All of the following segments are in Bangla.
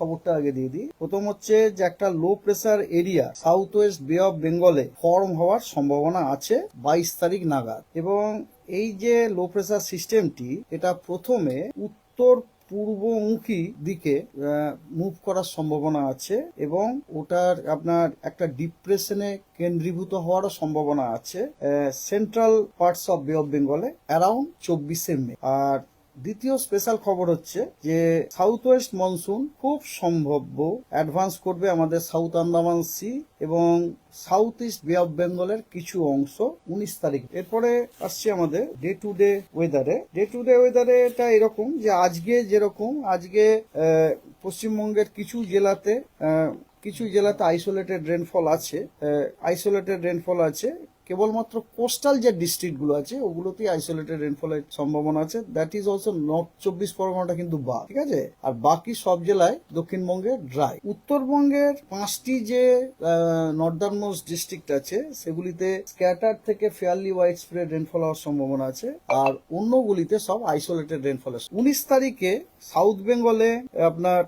খবরটা আগে দিয়ে দিই। প্রথম হচ্ছে যে একটা low pressure area south west Bay of বেঙ্গলে ফর্ম হওয়ার সম্ভাবনা আছে বাইশ তারিখ নাগাদ। এবং এই যে লো প্রেসার সিস্টেমটি এটা প্রথমে উত্তর পূর্বমুখী দিকে মুভ করার সম্ভাবনা আছে এবং ওটার আপনার একটা ডিপ্রেশনে কেন্দ্রীভূত হওয়ারও সম্ভাবনা আছে central parts of Bay of বেঙ্গলে অ্যারাউন্ড চব্বিশে মে। আর দ্বিতীয় স্পেশাল খবর হচ্ছে যে সাউথ ওয়েস্ট মনসুন খুব সম্ভাব্য অ্যাডভান্স করবে আমাদের সাউথ আন্দামান সি এবং সাউথ ইস্ট বে অফ বেঙ্গলের কিছু অংশ উনিশ তারিখ। এরপরে আসছে আমাদের ডে টু ডে ওয়েদারে ডে টু ডে ওয়েদারে এটা এরকম যে আজকে যেরকম, আজকে পশ্চিমবঙ্গের কিছু জেলাতে কিছু জেলাতে আইসোলেটেড রেনফল আছে আইসোলেটেড রেনফল আছে কেবলমাত্র কোস্টাল যে ডিস্ট্রিক্টগুলো আছে, ওগুলোতেই আইসোলেটেড রেনফলের সম্ভাবনা আছে। দ্যাট ইজ অলসো নর্থ চব্বিশ পরগনাটা কিন্তু বা, ঠিক আছে? আর বাকি সব জেলায় দক্ষিণবঙ্গে ড্রাই উত্তরবঙ্গের পাঁচটি যে নর্দার্ন মোস্ট ডিস্ট্রিক্ট আছে, সেগুলিতে স্ক্যাটার থেকে ফেয়ারলি ওয়াইড স্প্রেড রেনফল হওয়ার সম্ভাবনা আছে, আর অন্যগুলিতে সব আইসোলেটেড রেনফল উনিশ তারিখে সাউথ বেঙ্গলে আপনার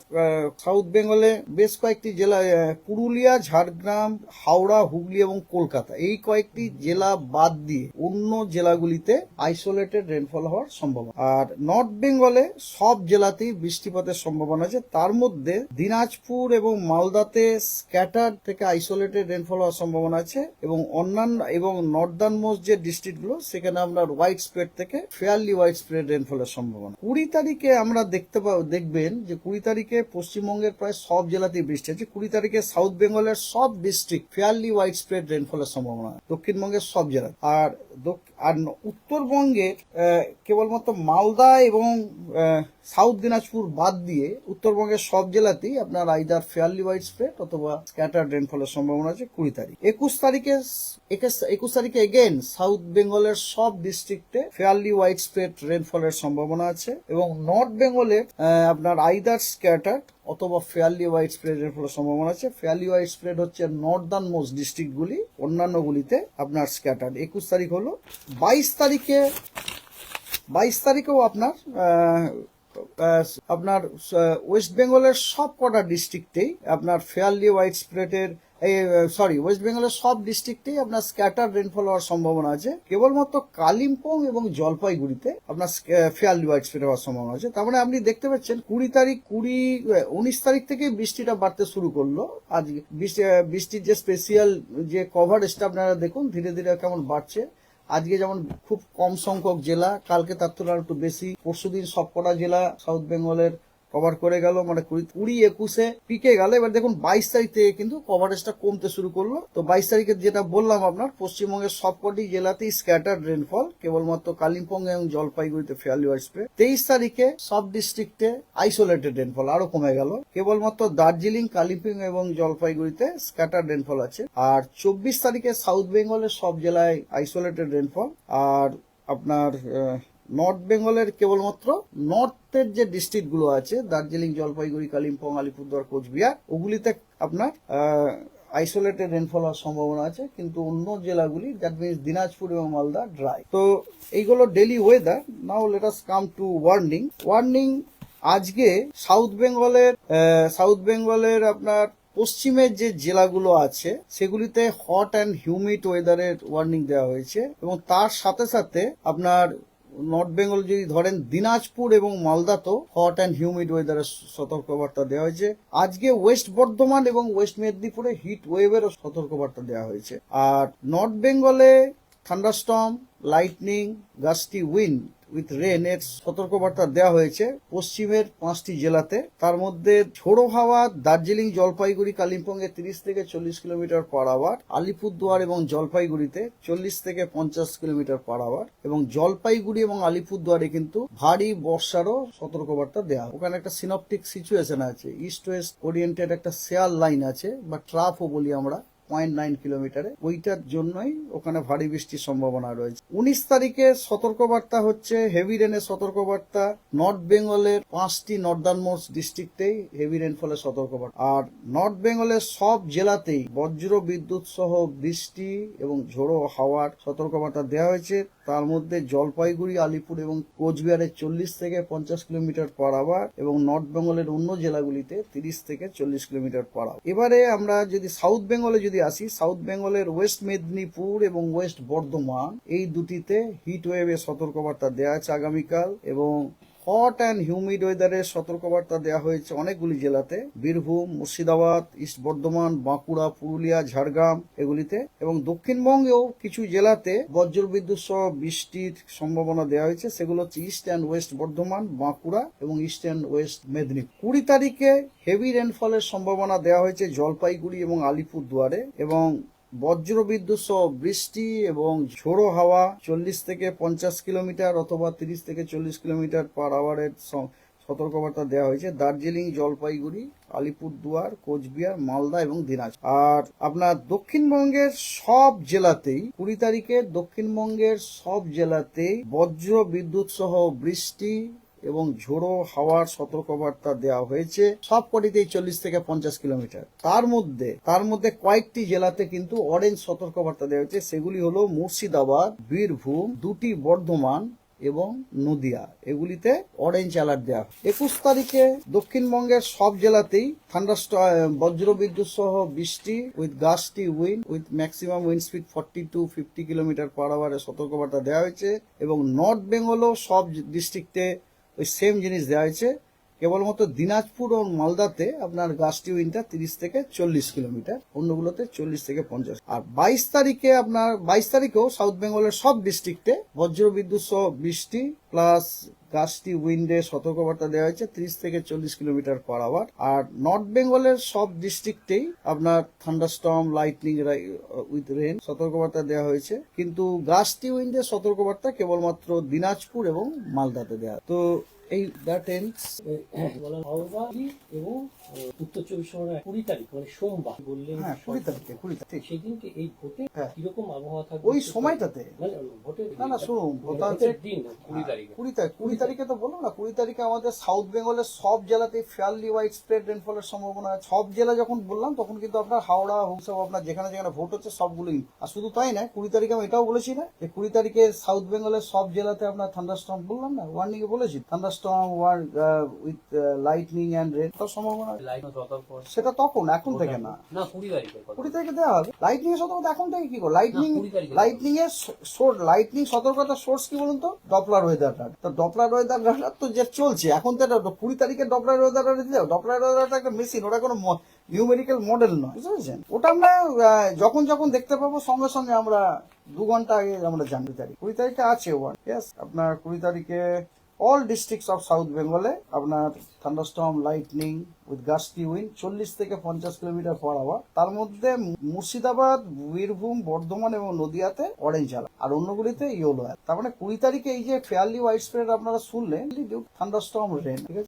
সাউথ বেঙ্গলে বেশ কয়েকটি জেলায় পুরুলিয়া, ঝাড়গ্রাম, হাওড়া, হুগলি এবং কলকাতা, এই কয়েকটি জেলা বাদ দিয়ে অন্য জেলাগুলিতে আইসোলেটেড রেনফল হওয়ার সম্ভাবনা। আর নর্থ বেঙ্গলে সব জেলাতেই বৃষ্টিপাতের সম্ভাবনা আছে। তার মধ্যে দিনাজপুর এবং মালদাতে স্ক্যাটার থেকে আইসোলেটেড রেনফল হওয়ার সম্ভাবনা আছে এবং অন্যান্য এবং নর্দার্ন মোস্ট যে ডিস্ট্রিক্টগুলো সেখানে আপনার হোয়াইট স্প্রেড থেকে ফেয়ারলি হোয়াইট স্প্রেড রেনফলের সম্ভাবনা। কুড়ি তারিখে আমরা দেখতে দেখবেন যে কুড়ি তারিখে পশ্চিমবঙ্গের প্রায় সব জেলাতেই বৃষ্টি আছে কুড়ি তারিখে সাউথ বেঙ্গলের সব ডিস্ট্রিক্ট ফেয়ারলি হোয়াইট স্প্রেড রেনফলের সম্ভাবনা। দক্ষিণবঙ্গের সব জেলা। আর আর উত্তরবঙ্গে কেবলমাত্র মালদা এবং সাউথ দিনাজপুর বাদ দিয়ে উত্তরবঙ্গের সব জেলাতেই আপনার আইদার ফেয়ারলি ওয়াইড স্প্রেড অথবা স্ক্যাটার রেনফলের সম্ভাবনা আছে কুড়ি তারিখ। একুশ তারিখে, একুশ- তারিখে এগেন সাউথ বেঙ্গলের সব ডিস্ট্রিক্টে ফেয়ারলি ওয়াইড স্প্রেড রেনফলের সম্ভাবনা আছে এবং নর্থ বেঙ্গলের আপনার আইদার স্ক্যাটার অথবা ফেয়ারলি ওয়াইড স্প্রেডের ফলে সম্ভাবনা আছে। ফেয়ারলি ওয়াইড স্প্রেড হচ্ছে নর্দার্ন মোস্ট ডিস্ট্রিক্টগুলি অন্যান্যগুলিতে আপনার স্ক্যাটার্ড একুশ তারিখ হলো। বাইশ তারিখে, বাইশ তারিখেও আপনার আপনার ওয়েস্ট বেঙ্গলের সব কটা ডিস্ট্রিক্টেই আপনার ফেয়ারলি ওয়াইড স্প্রেডের এই সরি ওয়েস্ট বেঙ্গলের সব ডিস্ট্রিক্টেই আপনার স্ক্যাটার রেনফল হওয়ার সম্ভাবনা আছে। কেবলমাত্র কালিম্পং এবং জলপাইগুড়িতে আপনার ফেয়ারলি হোয়াইট স্প্রেড হওয়ার সম্ভাবনা আছে। তার মানে আপনি দেখতে পাচ্ছেন কুড়ি তারিখ, কুড়ি উনিশ তারিখ থেকে বৃষ্টিটা বাড়তে শুরু করল। আজ বৃষ্টি বৃষ্টির যে স্পেশিয়াল যে কভারেজটা আপনারা দেখুন, ধীরে ধীরে কেমন বাড়ছে। আজকে যেমন খুব কম সংখ্যক জেলা, কালকে তার তুলনায় একটু বেশি। পরশুদিন সবকটা জেলা সাউথ বেঙ্গলের কভার করে গেল মানে কুড়ি একুশে পিকে গেল। এবার দেখুন বাইশ তারিখ থেকে কিন্তু কভারেজটা কমতে শুরু করল। তো বাইশ তারিখে যেটা বললাম আপনার, পশ্চিমবঙ্গের সবকটি জেলাতেই স্ক্যাটার রেনফল কেবলমাত্র কালিম্পং এবং জলপাইগুড়িতে ওয়াইড স্প্রে তেইশ তারিখে সব ডিস্ট্রিক্টে আইসোলেটেড রেনফল আরও কমে গেল। কেবলমাত্র দার্জিলিং, কালিম্পং এবং জলপাইগুড়িতে স্ক্যাটার রেনফল আছে। আর চব্বিশ তারিখে সাউথ বেঙ্গলের সব জেলায় আইসোলেটেড রেনফল আর আপনার নর্থ বেঙ্গলের কেবলমাত্র নর্থের যে ডিস্ট্রিক্টগুলো আছে, দার্জিলিং, জলপাইগুড়ি, কালিম্পং, আলিপুরদুয়ার, কোচবিহার, ওগুলিতে আপনার আইসোলেটেড রেনফল হওয়ার সম্ভাবনা আছে, কিন্তু অন্য জেলাগুলি দ্যাট মিনস দিনাজপুর এবং মালদা ড্রাই তো এইগুলো daily weather now let us come to warning warning আজকে সাউথ বেঙ্গলের সাউথ বেঙ্গলের আপনার পশ্চিমের যে জেলাগুলো আছে, সেগুলিতে হট অ্যান্ড হিউমিড ওয়েদারের ওয়ার্নিং দেওয়া হয়েছে, এবং তার সাথে সাথে আপনার নর্থ বেঙ্গল যদি ধরেন, দিনাজপুর এবং মালদা তো হট অ্যান্ড হিউমিড ওয়েদারের সতর্কবার্তা দেওয়া হয়েছে। আজকে ওয়েস্ট বর্ধমান এবং ওয়েস্ট মেদিনীপুরে হিট ওয়েভেরও সতর্কবার্তা দেওয়া হয়েছে। আর নর্থ বেঙ্গলে thunderstorm lightning gusty wind with rain এর সতর্কবার্তা দেওয়া হয়েছে পশ্চিমের পাঁচটি জেলাতে তার মধ্যে ঝোড়ো হাওয়া দার্জিলিং, জলপাইগুড়ি কালিম্পং এ তিরিশ থেকে চল্লিশ কিলোমিটার পার আওয়ার, আলিপুরদুয়ার এবং জলপাইগুড়িতে চল্লিশ থেকে পঞ্চাশ কিলোমিটার পার আওয়ার এবং জলপাইগুড়ি এবং আলিপুরদুয়ারে কিন্তু ভারী বর্ষারও সতর্কবার্তা দেওয়া। ওখানে একটা সিনপটিক সিচুয়েশন আছে ইস্ট ওয়েস্ট ওরিয়েন্টেড একটা শেয়ার লাইন আছে বা ট্রাফও বলি আমরা পয়েন্ট নাইন কিলোমিটারে। ওইটার জন্যই ওখানে ভারী বৃষ্টির সম্ভাবনা রয়েছে। উনিশ তারিখে সতর্কবার্তা হচ্ছে হেভি রেনের সতর্কবার্তা। নর্থ বেঙ্গলের পাঁচটি নর্দার্ন মোস্ট ডিস্ট্রিক্টেই হেভি রেনফলের সতর্কবার্তা। আর নর্থ বেঙ্গলের সব জেলাতেই বজ্র বিদ্যুৎ সহ বৃষ্টি এবং ঝোড়ো হাওয়ার সতর্কবার্তা দেওয়া হয়েছে। তার মধ্যে জলপাইগুড়ি, আলিপুর এবং কোচবিহারের চল্লিশ থেকে পঞ্চাশ কিলোমিটার পার আওয়ার এবং নর্থ বেঙ্গলের অন্য জেলাগুলিতে তিরিশ থেকে চল্লিশ কিলোমিটার পার এবারে আমরা যদি সাউথ বেঙ্গলে যদি আসি সাউথ বেঙ্গলের ওয়েস্ট মেদিনীপুর এবং ওয়েস্ট বর্ধমান। এই দুটিতে হিট ওয়েভের সতর্কবার্তা দেওয়া আছে আগামীকাল এবং হট অ্যান্ড হিউমিড ওয়েদারের সতর্কবার্তা দেওয়া হয়েছে অনেকগুলি জেলাতে। বীরভূম, মুর্শিদাবাদ, ইস্ট বর্ধমান, বাঁকুড়া, পুরুলিয়া, ঝাড়গ্রাম এগুলিতে এবং দক্ষিণবঙ্গেও কিছু জেলাতে বজ্রবিদ্যুৎ সহ বৃষ্টির সম্ভাবনা দেওয়া হয়েছে। সেগুলো হচ্ছে east and west Bardhaman, Bankura এবং ইস্ট অ্যান্ড ওয়েস্ট মেদিনীপুর। কুড়ি তারিখে হেভি রেনফলের সম্ভাবনা দেওয়া হয়েছে জলপাইগুড়ি এবং আলিপুরদুয়ারে এবং বজ্র বিদ্যুৎ সহ বৃষ্টি এবং ঝোড়ো হাওয়া চল্লিশ থেকে পঞ্চাশ কিলোমিটার অথবা তিরিশ থেকে চল্লিশ কিলোমিটার পার আওয়ারের সতর্কবার্তা দেওয়া হয়েছে। দার্জিলিং, জলপাইগুড়ি, আলিপুরদুয়ার, কোচবিহার, মালদা এবং দিনাজপুর। আর আপনার দক্ষিণবঙ্গের সব জেলাতেই কুড়ি তারিখে দক্ষিণবঙ্গের সব জেলাতেই বজ্র বিদ্যুৎ সহ বৃষ্টি এবং ঝোড়ো হাওয়ার সতর্কবার্তা দেওয়া হয়েছে সব কটিতেই চল্লিশ থেকে পঞ্চাশ কিলোমিটার। তার মধ্যে তার মধ্যে কয়েকটি জেলাতে কিন্তু অরেঞ্জ সতর্কবার্তা দেওয়া হয়েছে। সেগুলি হলো মুর্শিদাবাদ, বীরভূম, দুটি বর্ধমান এবং নদিয়া। এগুলিতে অরেঞ্জ অ্যালার্ট দেওয়া একুশ তারিখে দক্ষিণবঙ্গের সব জেলাতেই ঠান্ডা বজ্র বিদ্যুৎ সহ বৃষ্টি with gusty wind with maximum wind speed forty to fifty kilometre per আওয়ারের সতর্কবার্তা দেওয়া হয়েছে। এবং নর্থ বেঙ্গলও সব ডিস্ট্রিক্টে ওই সেম জিনিস দেওয়া হয়েছে। কেবলমাত্র দিনাজপুর ও মালদাতে আপনার গাছটি উইনটা তিরিশ থেকে চল্লিশ কিলোমিটার, অন্যগুলোতে চল্লিশ থেকে পঞ্চাশ। আর বাইশ তারিখে আপনার, বাইশ তারিখেও সাউথ বেঙ্গলের সব ডিস্ট্রিক্টে বজ্রবিদ্যুৎ সহ বৃষ্টি প্লাস গাছটি উইন্ডে সতর্কবার্তা দেওয়া হয়েছে, ত্রিশ থেকে চল্লিশ কিলোমিটার পার আওয়ার। আর নর্থ বেঙ্গলের সব ডিস্ট্রিক্টেই আপনার থান্ডারস্টম লাইটনিং উইথ রেন সতর্কবার্তা দেওয়া হয়েছে। কিন্তু গাছটি উইন্ডে সতর্কবার্তা কেবলমাত্র দিনাজপুর এবং মালদাতে দেওয়া। তো এই বলা হাওড়া এবং উত্তর চব্বিশ পরগনা কুড়ি তারিখ মানে সোমবার। বললেন হ্যাঁ কুড়ি তারিখে কুড়ি তারিখ। সেদিনকে এই ভোটে হ্যাঁ। কীরকম আবহাওয়া থাকবে? ওই সময়টাতে? মানে ভোটের না না শুনুন দিন কুড়ি তারিখে। কুড়ি তারিখ কুড়ি তারিখে তো বললাম না কুড়ি তারিখে আমাদের সাউথ বেঙ্গলের সব জেলাতে ফেয়ারলি ওয়াইড স্প্রেড রেনফলের সম্ভাবনা আছে। সব জেলা যখন বললাম তখন কিন্তু আপনার হাওড়া হোসব আপনার যেখানে যেখানে ভোট হচ্ছে সবগুলোই আর শুধু তাই না কুড়ি তারিখে আমি এটাও বলেছি না যে কুড়ি তারিখে সাউথ বেঙ্গলের সব জেলাতে আপনার থান্ডারস্টর্ম বললাম না ওয়ার্নিং এ বলেছি থান্ডারস্টর্ম ওয়ার উইথ লাইটনিং অ্যান্ড রেন তার সম্ভাবনা। সেটা তখন এখন থেকে না। না কুড়ি তারিখে কুড়ি তারিখে দেওয়া হবে। লাইটনিং এর সতর্কতা এখন থেকে কি করে লাইটনিং না, 20 তারিখে। লাইটনিং এর সোর্স লাইটনিং সতর্কতার সোর্স কি বলুন তো? ডপলার ওয়েদার তো ডপলার ওয়েদার তো যে চলছে এখন তো এটা কুড়ি তারিখে ডপলার ওয়েদার দিতে ডপলার ওয়েদারটা একটা মেশিন ওটা কোনো নিউমেরিক্যাল মডেল নয় বুঝতে পেরেছেন? ওটা আমরা যখন যখন দেখতে পাবো সঙ্গে সঙ্গে আমরা দু ঘণ্টা আগে আমরা জানতে তারিখ কুড়ি তারিখে আছে ওয়ান ইয়েস আপনার কুড়ি তারিখে অল ডিস্ট্রিক্টস অফ সাউথ বেঙ্গলে আপনার thunderstorm lightning with gusty wind চল্লিশ থেকে পঞ্চাশ কিলোমিটার পার আওয়ার তার মধ্যে মুর্শিদাবাদ, বীরভূম, বর্ধমান এবং নদিয়াতে অরেঞ্জ অ্যালার্ট আর অন্যগুলিতে ইয়েলো তার মানে কুড়ি তারিখে এই যে ফেয়ারলি ওয়াইড স্প্রেড আপনারা শুনলেন থান্ডারস্টর্ম রেন ঠিক আছে?